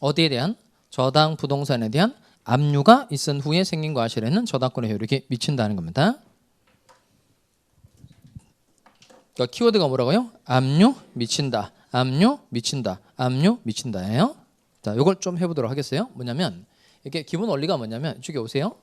어디에 대한 저당 부동산에 대한 압류가 있은 후에 생긴 과실에는 저당권의 효력이 미친다는 겁니다. 그러니까 키워드가 뭐라고요? 압류 미친다. 압류 미친다. 압류 미친다예요. 자, 이걸 좀 해보도록 하겠어요. 뭐냐면 이게 기본 원리가 뭐냐면 이쪽에 오세요.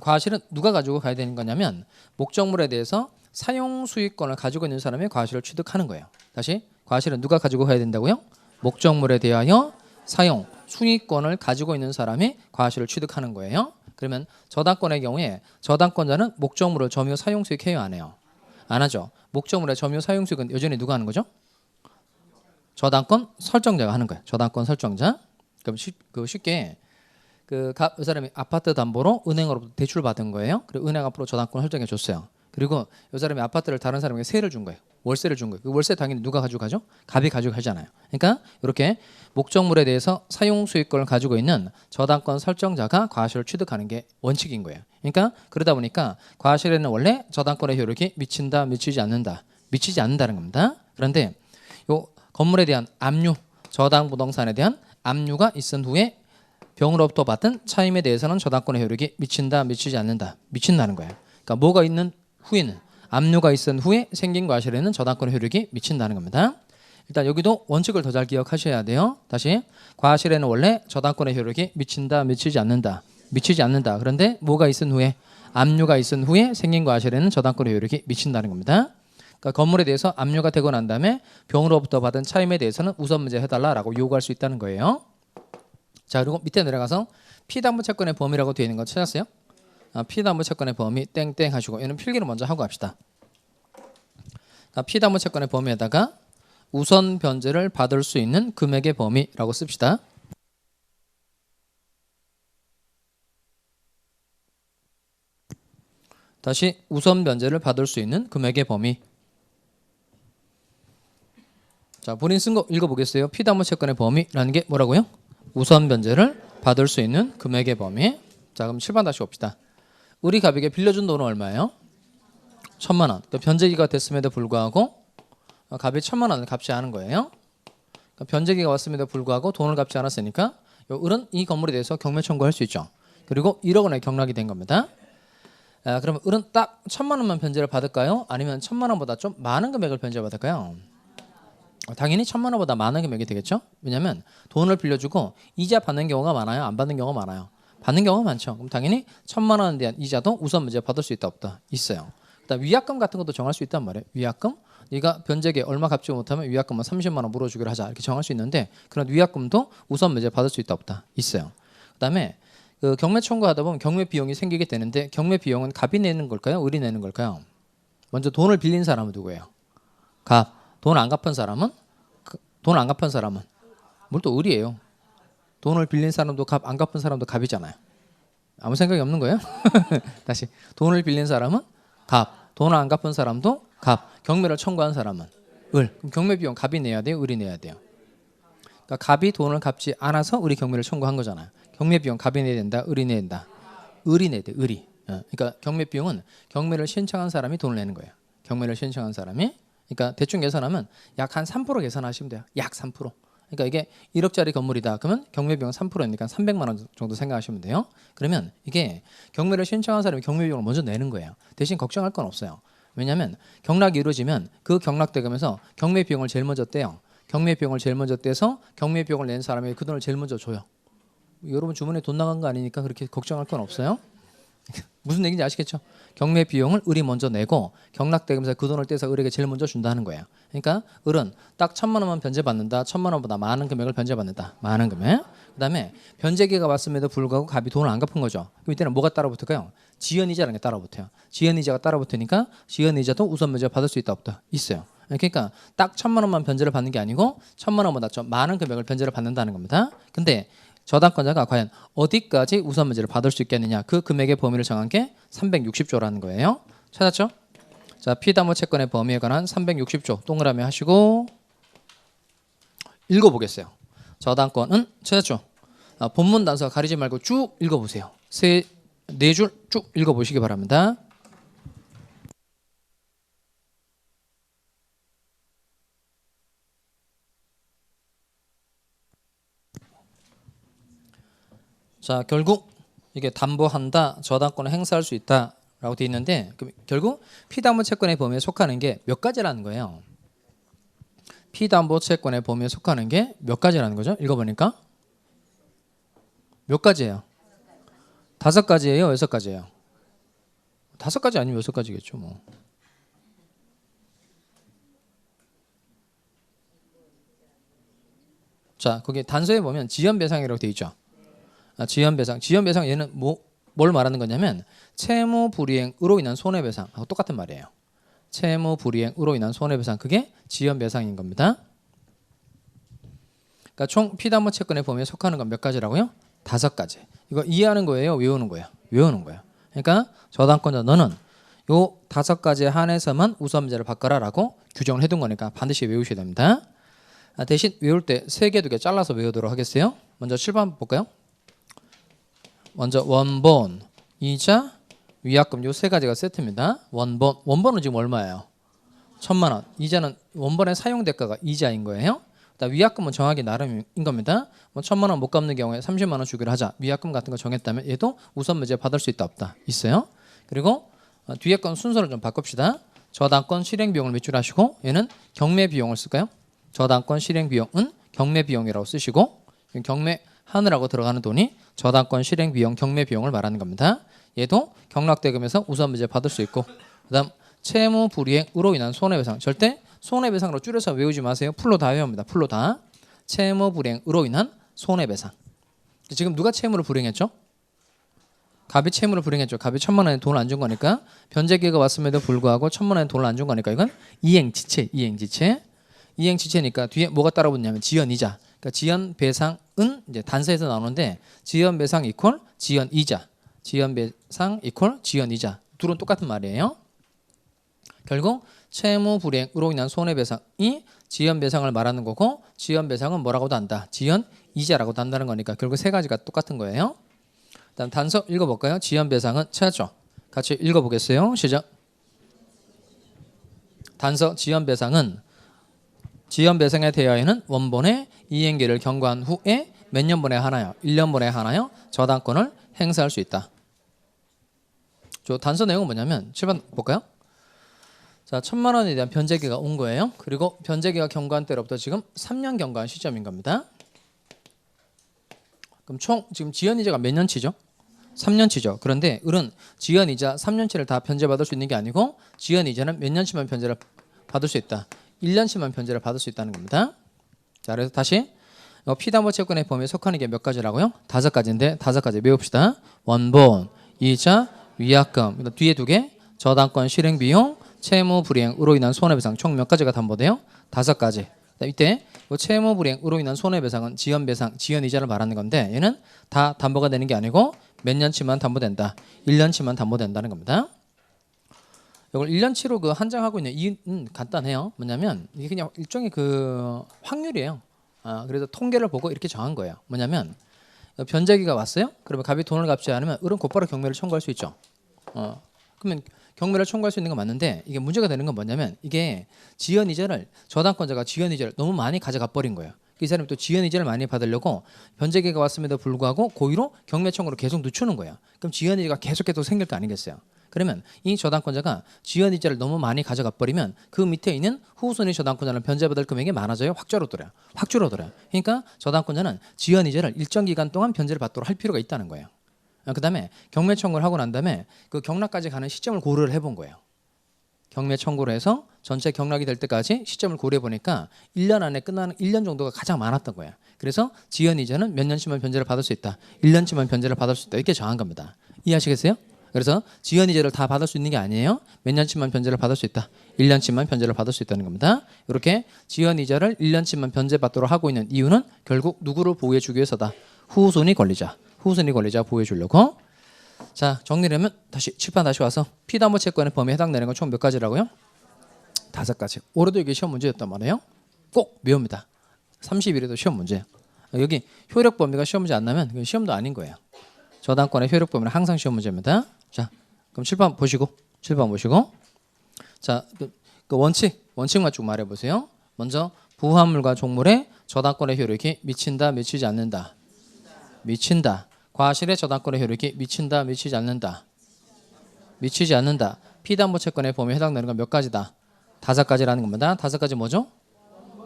과실은 누가 가지고 가야 되는 거냐면 목적물에 대해서 사용 수익권을 가지고 있는 사람이 과실을 취득하는 거예요. 다시 과실은 누가 가지고 가야 된다고요? 목적물에 대하여 사용 수익권을 가지고 있는 사람이 과실을 취득하는 거예요. 그러면 저당권의 경우에 저당권자는 목적물을 점유 사용 수익 해요 안 해요? 안 하죠. 목적물의 점유 사용 수익은 여전히 누가 하는 거죠? 저당권 설정자가 하는 거예요. 저당권 설정자. 그럼 쉽, 그 쉽게 그 가- 그 사람이 아파트 담보로 은행으로부터 대출 받은 거예요. 그리고 은행 앞으로 저당권 설정해 줬어요. 그리고 이 사람이 아파트를 다른 사람에게 세를 준 거예요. 월세를 준 거예요. 그 월세 당연히 누가 가져가죠? 갑이 가져가잖아요. 그러니까 이렇게 목적물에 대해서 사용 수익권을 가지고 있는 저당권 설정자가 과실을 취득하는 게 원칙인 거예요. 그러니까 그러다 보니까 과실에는 원래 저당권의 효력이 미친다, 미치지 않는다, 미치지 않는다는 겁니다. 그런데 요 건물에 대한 압류, 저당 부동산에 대한 압류가 있은 후에 병으로부터 받은 차임에 대해서는 저당권의 효력이 미친다, 미치지 않는다, 미친다는 거예요. 그러니까 뭐가 있는 후에는 압류가 있은 후에 생긴 과실에는 저당권의 효력이 미친다는 겁니다. 일단 여기도 원칙을 더 잘 기억하셔야 돼요. 다시 과실에는 원래 저당권의 효력이 미친다, 미치지 않는다, 미치지 않는다. 그런데 뭐가 있은 후에 압류가 있은 후에 생긴 과실에는 저당권의 효력이 미친다는 겁니다. 그러니까 건물에 대해서 압류가 되고 난 다음에 병으로부터 받은 차임에 대해서는 우선 문제 해달라라고 요구할 수 있다는 거예요. 자 그리고 밑에 내려가서 피담보 채권의 범위라고 되어 있는 거 찾았어요? 아, 피담보 채권의 범위 땡땡 하시고 얘는 필기를 먼저 하고 갑시다. 피담보 채권의 범위에다가 우선 변제를 받을 수 있는 금액의 범위라고 씁시다. 다시 우선 변제를 받을 수 있는 금액의 범위. 자, 본인 쓴 거 읽어보겠어요. 피담보 채권의 범위라는 게 뭐라고요? 우선 변제를 받을 수 있는 금액의 범위. 자, 그럼 7번 다시 봅시다. 우리 갑에게 빌려준 돈은 얼마예요? 천만 원. 그러니까 변제기가 됐음에도 불구하고 어, 갑이 천만 원을 갚지 않은 거예요. 그러니까 변제기가 왔음에도 불구하고 돈을 갚지 않았으니까 요 을은 이 건물에 대해서 경매 청구할 수 있죠. 그리고 1억 원의 경락이 된 겁니다. 아, 그러면 을은 딱 천만 원만 변제를 받을까요? 아니면 천만 원보다 좀 많은 금액을 변제 받을까요? 어, 당연히 천만 원보다 많은 금액이 되겠죠. 왜냐하면 돈을 빌려주고 이자 받는 경우가 많아요. 안 받는 경우가 많아요. 받는 경우가 많죠. 그럼 당연히 천만 원에 대한 이자도 우선 문제 받을 수 있다 없다 있어요. 그다음 위약금 같은 것도 정할 수 있단 말이에요. 위약금 네가 변제계 얼마 갚지 못하면 위약금은 30만 원 물어주기로 하자 이렇게 정할 수 있는데 그런 위약금도 우선 문제 받을 수 있다 없다 있어요. 그다음에 그 경매 청구하다 보면 경매 비용이 생기게 되는데 경매 비용은 갑이 내는 걸까요? 을이 내는 걸까요? 먼저 돈을 빌린 사람은 누구예요? 갑. 돈 안 갚은 사람은 돈 안 갚은 사람은 뭘 또 을이에요. 돈을 빌린 사람도 갑, 안 갚은 사람도 갑이잖아요. 아무 생각이 없는 거예요? 다시 돈을 빌린 사람은 갑, 돈을 안 갚은 사람도 갑, 경매를 청구한 사람은 을. 그럼 경매 비용 갑이 내야 돼요, 을이 내야 돼요. 그러니까 갑이 돈을 갚지 않아서 을이 경매를 청구한 거잖아요. 경매 비용 갑이 내야 된다, 을이 내야 된다. 을이 내야 돼, 을이. 어, 그러니까 경매 비용은 경매를 신청한 사람이 돈을 내는 거예요. 경매를 신청한 사람이. 그러니까 대충 계산하면 약 한 3% 계산하시면 돼요. 약 3%. 그러니까 이게 1억짜리 건물이다. 그러면 경매 비용 3%니까 300만 원 정도 생각하시면 돼요. 그러면 이게 경매를 신청한 사람이 경매 비용을 먼저 내는 거예요. 대신 걱정할 건 없어요. 왜냐하면 경락이 이루어지면 그 경락 대금에서 경매 비용을 제일 먼저 떼요. 경매 비용을 제일 먼저 떼서 경매 비용을 낸 사람이 그 돈을 제일 먼저 줘요. 여러분 주문에 돈 나간 거 아니니까 그렇게 걱정할 건 없어요. 무슨 얘기인지 아시겠죠? 경매 비용을 을이 먼저 내고 경락 대금에서 그 돈을 떼서 을에게 제일 먼저 준다는 거예요. 그러니까 을은 딱 천만 원만 변제받는다. 천만 원보다 많은 금액을 변제받는다. 많은 금액. 그다음에 변제기가 왔음에도 불구하고 갑이 돈을 안 갚은 거죠. 그럼 이때는 뭐가 따라붙을까요? 지연이자라는 게 따라붙어요. 지연이자가 따라붙으니까 지연이자도 우선 변제 받을 수 있다 없다 있어요. 그러니까 딱 천만 원만 변제를 받는 게 아니고 천만 원보다 좀 많은 금액을 변제를 받는다는 겁니다. 근데 저당권자가 과연 어디까지 우선 문제를 받을 수 있겠느냐 그 금액의 범위를 정한 게 360조라는 거예요. 찾았죠? 자 피담보 채권의 범위에 관한 360조 동그라미 하시고 읽어보겠어요. 저당권은 찾았죠? 아, 본문 단서 가리지 말고 쭉 읽어보세요. 세 네 줄 쭉 읽어보시기 바랍니다. 자, 결국 이게 담보한다, 저당권을 행사할 수 있다라고 돼 있는데 결국 피담보 채권의 범위에 속하는 게 몇 가지라는 거예요. 피담보 채권의 범위에 속하는 게 몇 가지라는 거죠? 읽어보니까 몇 가지예요? 다섯 가지예요, 여섯 가지예요? 다섯 가지 아니면 여섯 가지겠죠, 뭐. 자, 거기 단서에 보면 지연 배상이라고 돼 있죠. 아, 지연배상. 지연배상 얘는 뭐, 뭘 말하는 거냐면 채무 불이행으로 인한 손해배상하고 똑같은 말이에요. 채무 불이행으로 인한 손해배상 그게 지연배상인 겁니다. 그러니까 총 피담보 채권의 범위에 속하는 건 몇 가지라고요? 다섯 가지. 이거 이해하는 거예요, 외우는 거예요? 외우는 거예요. 그러니까 저당권자 너는 요 다섯 가지에 한해서만 우선 문제를 바꿔라라고 규정을 해둔 거니까 반드시 외우셔야 됩니다. 아, 대신 외울 때 세 개 두 개 잘라서 외우도록 하겠어요. 먼저 7번 볼까요? 먼저 원본, 이자, 위약금 요 세 가지가 세트입니다. 원본, 원본은 지금 얼마예요? 천만 원. 이자는 원본의 사용 대가가 이자인 거예요. 그다음 위약금은 정하기 나름인 겁니다. 뭐 천만 원 못 갚는 경우에 30만 원 주기로 하자. 위약금 같은 거 정했다면 얘도 우선 문제 받을 수 있다 없다 있어요. 그리고 어, 뒤에 건 순서를 좀 바꿉시다. 저당권 실행 비용을 매출하시고 얘는 경매 비용을 쓸까요? 저당권 실행 비용은 경매 비용이라고 쓰시고 경매 하느라고 들어가는 돈이 저당권 실행 비용 경매 비용을 말하는 겁니다. 얘도 경락대금에서 우선 문제 받을 수 있고 그다음 채무 불이행으로 인한 손해배상 절대 손해배상으로 줄여서 외우지 마세요. 풀로 다 외웁니다. 풀로 다 채무 불이행으로 인한 손해배상. 지금 누가 채무를 불이행했죠? 갑이 채무를 불이행했죠. 갑이 천만 원에 돈을 안 준 거니까 변제기가 왔음에도 불구하고 천만 원에 돈을 안 준 거니까 이건 이행지체, 이행지체. 이행지체니까 뒤에 뭐가 따라붙냐면 지연이자. 그러니까 지연 배상 은 이제 단서에서 나오는데 지연 배상 이퀄 지연 이자. 지연 배상 이퀄 지연 이자. 둘은 똑같은 말이에요. 결국 채무 불이행으로 인한 손해배상이 지연 배상을 말하는 거고 지연 배상은 뭐라고도 한다. 지연 이자라고도 한다는 거니까 결국 세 가지가 똑같은 거예요. 다음 단서 읽어볼까요? 지연 배상은 찾죠. 같이 읽어보겠어요. 시작. 단서 지연 배상은 지연 배상에 대하여는 원본의 이행기를 경과한 후에 몇 년분에 하나요? 1년분에 하나요? 저당권을 행사할 수 있다. 저 단서 내용은 뭐냐면 7번 볼까요? 자, 천만 원에 대한 변제기가 온 거예요. 그리고 변제기가 경과한 때로부터 지금 3년 경과한 시점인 겁니다. 그럼 총 지금 지연 이자가 몇 년치죠? 3년치죠. 그런데 을은 지연 이자 3년치를 다 변제받을 수 있는 게 아니고 지연 이자는 몇 년치만 변제를 받을 수 있다. 1년치만 변제를 받을 수 있다는 겁니다. 자, 그래서 다시 어, 피담보 채권의 범위에 속하는 게 몇 가지라고요? 다섯 가지인데 다섯 가지 외웁시다. 원본, 이자, 위약금, 뒤에 두 개, 저당권 실행 비용, 채무 불이행으로 인한 손해배상 총 몇 가지가 담보돼요? 다섯 가지. 이때 이 채무 불이행으로 인한 손해배상은 지연배상, 지연이자를 말하는 건데 얘는 다 담보가 되는 게 아니고 몇 년치만 담보된다. 1년치만 담보된다는 겁니다. 이걸 1년치로 그 한정하고 있는 이유는 간단해요. 뭐냐면 이게 그냥 일종의 그 확률이에요. 아, 그래서 통계를 보고 이렇게 정한 거예요. 뭐냐면 변제기가 왔어요. 그러면 갑이 돈을 갚지 않으면 을은 곧바로 경매를 청구할 수 있죠. 어, 그러면 경매를 청구할 수 있는 건 맞는데 이게 문제가 되는 건 뭐냐면 이게 지연 이자를 저당권자가 지연 이자를 너무 많이 가져가 버린 거예요. 이 사람이 또 지연 이자를 많이 받으려고 변제기가 왔음에도 불구하고 고의로 경매 청구로 계속 늦추는 거예요. 그럼 지연 이자가 계속해서 생길 거 아니겠어요? 그러면 이 저당권자가 지연 이자를 너무 많이 가져가 버리면 그 밑에 있는 후순위 저당권자는 변제받을 금액이 많아져요. 확 줄어들어요. 확 줄어들어요. 그러니까 저당권자는 지연 이자를 일정 기간 동안 변제를 받도록 할 필요가 있다는 거예요. 아, 그다음에 경매 청구를 하고 난 다음에 그 경락까지 가는 시점을 고려를 해본 거예요. 경매 청구를 해서 전체 경락이 될 때까지 시점을 고려해 보니까 1년 안에 끝나는 1년 정도가 가장 많았던 거예요. 그래서 지연 이자는 몇 년치만 변제를 받을 수 있다. 1년치만 변제를 받을 수 있다. 이렇게 정한 겁니다. 이해하시겠어요? 그래서 지연 이자를 다 받을 수 있는 게 아니에요. 몇 년치만 변제를 받을 수 있다. 1년치만 변제를 받을 수 있다는 겁니다. 이렇게 지연 이자를 1년치만 변제받도록 하고 있는 이유는 결국 누구를 보호해 주기 위해서다. 후손이 권리자. 후손이 권리자 보호해 주려고. 자, 정리를 하면 다시 칠판 다시 와서 피담보 채권의 범위에 해당되는 건 총 몇 가지라고요? 다섯 가지. 올해도 이게 시험 문제였단 말이에요. 꼭 외웁니다. 30일에도 시험 문제예요. 여기 효력 범위가 시험 문제 안 나면 시험도 아닌 거예요. 저당권의 효력 범위는 항상 시험 문제입니다. 자, 그럼 7번 보시고 7번 보시고 자, 그, 그 원칙 원칙만 쭉 말해 보세요. 먼저 부합물과 종물에 저당권의 효력이 미친다, 미치지 않는다. 미친다. 과실의 저당권의 효력이 미친다, 미치지 않는다. 미치지 않는다. 피담보 채권의 범위에 해당되는 건 몇 가지다? 다섯 가지라는 겁니다. 다섯 가지 뭐죠?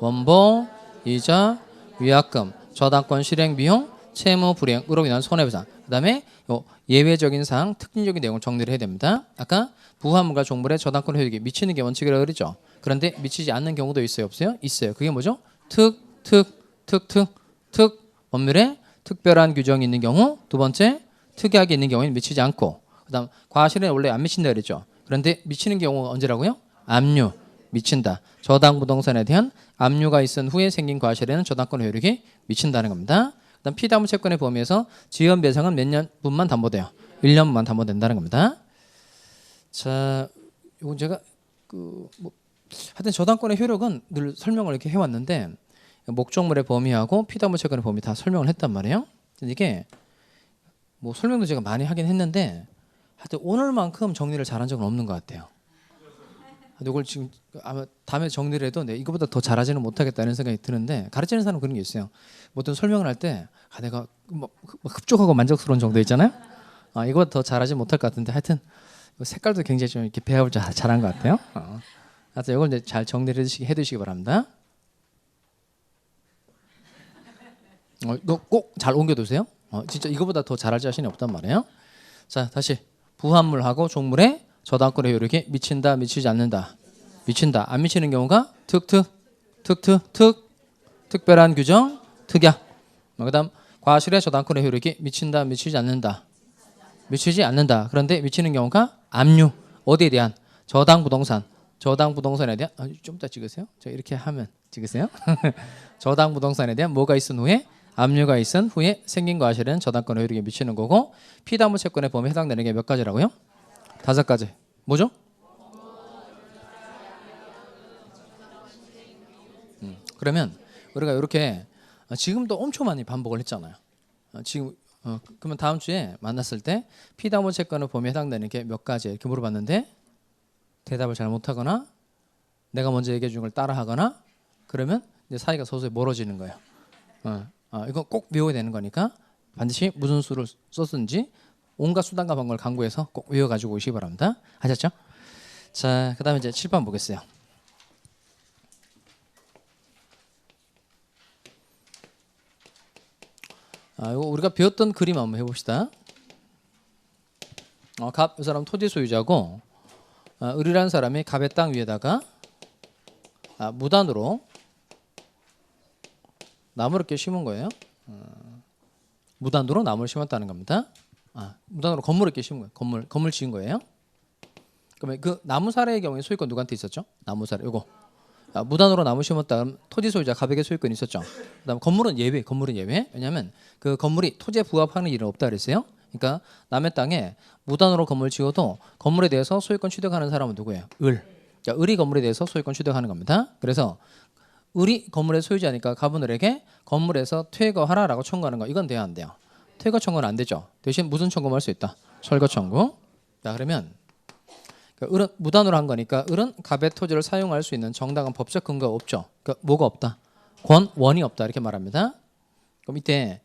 원보, 이자, 위약금, 저당권 실행 비용, 채무 불이행으로 인한 손해배상. 그다음에 요 예외적인 사항, 특징적인 내용을 정리를 해야 됩니다. 아까 부하물과 종물의 저당권 효력이 미치는 게 원칙이라고 그랬죠. 그런데 미치지 않는 경우도 있어요, 없어요? 있어요. 그게 뭐죠? 특, 특, 특, 특, 특 법률에 특별한 규정이 있는 경우, 두 번째 특이하게 있는 경우에는 미치지 않고, 그다음 과실은 원래 안 미친다 그랬죠. 그런데 미치는 경우가 언제라고요? 압류 미친다. 저당 부동산에 대한 압류가 있은 후에 생긴 과실에는 저당권 효력이 미친다는 겁니다. 그다음 피담보 채권의 범위에서 지연 배상은 몇 년분만 담보돼요. 1년만 담보된다는 겁니다. 자, 이건 제가 그 뭐 하여튼 저당권의 효력은 늘 설명을 이렇게 해왔는데 목적물의 범위하고 피담보 채권의 범위 다 설명을 했단 말이에요. 이게 뭐 설명도 제가 많이 하긴 했는데 하여튼 오늘만큼 정리를 잘한 적은 없는 것 같아요. 이걸 지금 아마 다음에 정리를 해도 내 이거보다 더 잘하지는 못하겠다는 생각이 드는데 가르치는 사람은 그런 게 있어요. 뭐 어떤 설명을 할 때 아, 내가 뭐 흡족하고 만족스러운 정도 있잖아요. 아, 이거보다 더 잘하지 못할 것 같은데 하여튼 색깔도 굉장히 좀 이렇게 배합을 잘, 잘한 것 같아요. 어. 하여튼 이걸 이제 잘 정리를 해두시기, 해두시기 바랍니다. 어, 이거 꼭 잘 옮겨두세요. 어, 진짜 이거보다 더 잘할 자신이 없단 말이에요. 자 다시 부합물하고 종물의 저당권의 효력이 미친다 미치지 않는다. 미친다. 안 미치는 경우가 특특 특특 특 특별한 규정 특약. 뭐 그다음 과실의 저당권의 효력이 미친다 미치지 않는다. 미치지 않는다. 그런데 미치는 경우가 압류. 어디에 대한? 저당 부동산. 저당 부동산에 대한? 아, 좀 이따 찍으세요. 저 이렇게 하면 찍으세요. 저당 부동산에 대한 뭐가 있은 후에? 압류가 있은 후에 생긴 과실은 저당권의 효력이 미치는 거고 피담보 채권의 범위에 해당되는 게 몇 가지라고요? 다섯 가지. 뭐죠? 음, 그러면 우리가 이렇게 어, 지금도 엄청 많이 반복을 했잖아요. 어, 지금 어, 그러면 다음 주에 만났을 때 피담보 채권의 범위에 해당되는 게 몇 가지 이렇게 물어봤는데 대답을 잘 못하거나 내가 먼저 얘기해 준 걸 따라하거나 그러면 이제 사이가 서서히 멀어지는 거예요. 어, 어, 이거 꼭 외워야 되는 거니까 반드시 무슨 수를 썼는지 온갖 수단과 방법을 강구해서 꼭 외워가지고 오시기 바랍니다. 아셨죠? 자, 그 다음에 이제 7번 보겠어요. 아, 이거 우리가 배웠던 그림 한번 해봅시다. 어, 갑, 이 사람 토지 소유자고 아, 을이라는 사람이 갑의 땅 위에다가 아, 무단으로 나무를 이렇게 심은 거예요. 어, 무단으로 나무를 심었다는 겁니다. 아, 무단으로 건물을 심은 거예요. 건물 건물 지은 거예요. 그러면 그 나무 사례의 경우에 소유권 누구한테 있었죠? 나무 사례 요거 아, 무단으로 나무 심었다 면 토지 소유자 가백의 소유권이 있었죠. 그다음 건물은 예외, 건물은 예외. 왜냐하면 그 건물이 토지에 부합하는 일은 없다 그랬어요. 그러니까 남의 땅에 무단으로 건물 지어도 건물에 대해서 소유권 취득하는 사람은 누구예요? 을. 그러니까 을이 건물에 대해서 소유권 취득하는 겁니다. 그래서 을이 건물의 소유자니까 가분을에게 건물에서 퇴거하라라고 청구하는 거 이건 돼야 안 돼요. 퇴거 청구는 안 되죠. 대신 무슨 청구만 할 수 있다. 철거 청구. 자 그러면 그 을은 무단으로 한 거니까 을은 갑의 토지를 사용할 수 있는 정당한 법적 근거가 없죠. 그러니까 뭐가 없다. 권 원이 없다 이렇게 말합니다. 그럼 이때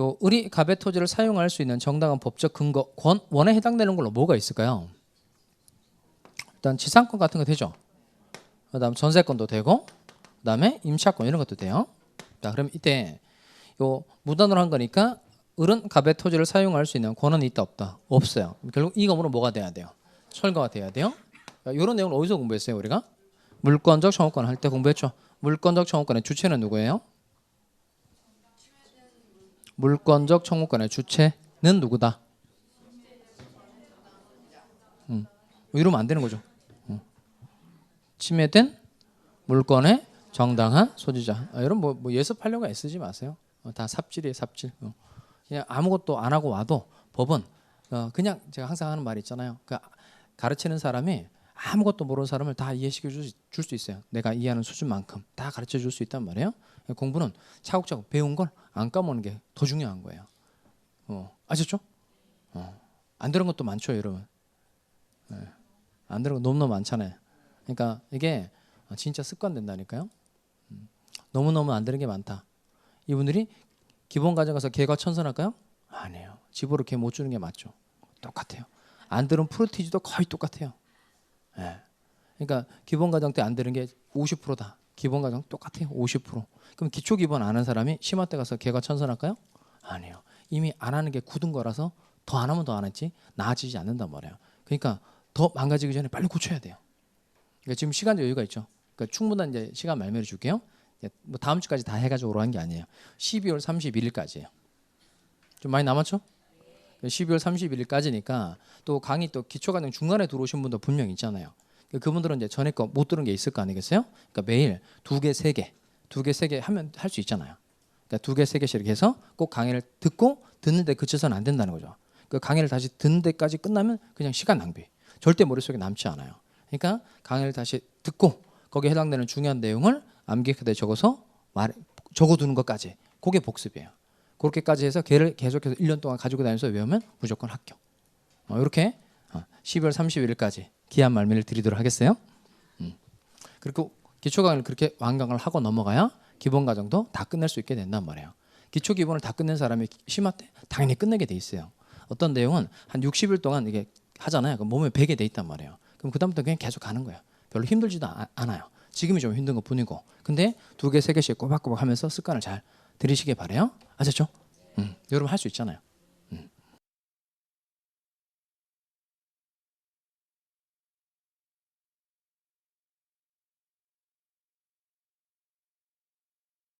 요 을이 갑의 토지를 사용할 수 있는 정당한 법적 근거 권 원에 해당되는 걸로 뭐가 있을까요? 일단 지상권 같은 거 되죠. 그다음 전세권도 되고 그다음에 임차권 이런 것도 돼요. 자 그럼 이때 요 무단으로 한 거니까 을은 갑의 토지를 사용할 수 있는 권한이 있다 없다 없어요. 결국 이 건물은 뭐가 돼야 돼요? 철거가 돼야 돼요. 이런 내용을 어디서 공부했어요 우리가? 물권적 청구권 할 때 공부했죠. 물권적 청구권의 주체는 누구예요? 물권적 청구권의 주체는 누구다? 음, 이러면 안 되는 거죠. 음. 침해된 물권의 정당한 소지자. 아, 여러분 뭐, 뭐 예습하려고 애쓰지 마세요. 어, 다 삽질이에요, 삽질. 어. 그냥 아무것도 안 하고 와도 법은 어, 그냥 제가 항상 하는 말이 있잖아요. 그 가르치는 사람이 아무것도 모르는 사람을 다 이해시켜 줄 수 있어요. 내가 이해하는 수준만큼 다 가르쳐 줄 수 있단 말이에요. 공부는 차곡차곡 배운 걸 안 까먹는 게 더 중요한 거예요. 어, 아셨죠? 어, 안 들은 것도 많죠, 여러분. 네. 안 들은 거 너무너무 많잖아요. 그러니까 이게 진짜 습관 된다니까요. 음, 너무너무 안 되는 게 많다. 이분들이 기본 과정 가서 개과 천선할까요? 아니에요. 집으로 이렇게 못 주는 게 맞죠. 똑같아요. 안 들은 프로티지도 거의 똑같아요. 예. 그러니까 기본 과정 때안 들은 게 50%다. 기본 과정 똑같아요. 50%. 그럼 기초 기본 안 한 사람이 심화 때 가서 개가 천선할까요? 아니에요. 이미 안 하는 게 굳은 거라서 더 안 하면 더 안 했지 나아지지 않는단 말이에요. 그러니까 더 망가지기 전에 빨리 고쳐야 돼요. 그러니까 지금 시간 여유가 있죠. 그러니까 충분한 이제 시간 말미를 줄게요. 이제 뭐 다음 주까지 다 해가지고 오라는 게 아니에요. 12월 31일까지예요. 좀 많이 남았죠? 12월 31일까지니까 또 강의 또 기초 과정 중간에 들어오신 분도 분명 있잖아요. 그 그분들은 이제 전에 거 못 들은 게 있을 거 아니겠어요? 그러니까 매일 두 개, 세 개, 두 개, 세 개 하면 할 수 있잖아요. 그러니까 두 개, 세 개씩 이렇게 해서 꼭 강의를 듣고 듣는데 그쳐서는 안 된다는 거죠. 그 강의를 다시 듣는 데까지 끝나면 그냥 시간 낭비. 절대 머릿속에 남지 않아요. 그러니까 강의를 다시 듣고 거기에 해당되는 중요한 내용을 암기카드에 적어서 말 적어두는 것까지 그게 복습이에요. 그렇게까지 해서 걔를 계속해서 1년 동안 가지고 다니면서 외우면 무조건 합격. 어, 이렇게 어, 12월 31일까지 기한 말미를 드리도록 하겠어요. 음. 그리고 기초 강의를 그렇게 완강을 하고 넘어가야 기본 과정도 다 끝낼 수 있게 된단 말이에요. 기초 기본을 다 끝낸 사람이 심화 때 당연히 끝내게 돼 있어요. 어떤 내용은 한 60일 동안 이게 하잖아요. 몸에 배게 돼 있단 말이에요. 그럼 그다음부터 그냥 계속 가는 거예요. 별로 힘들지도 아- 않아요. 지금이 좀 힘든 것 뿐이고. 근데 두 개, 세 개씩 꼬박꼬박 하면서 습관을 잘 들이시길 바래요. 아셨죠? 음, 여러분 할 수 있잖아요.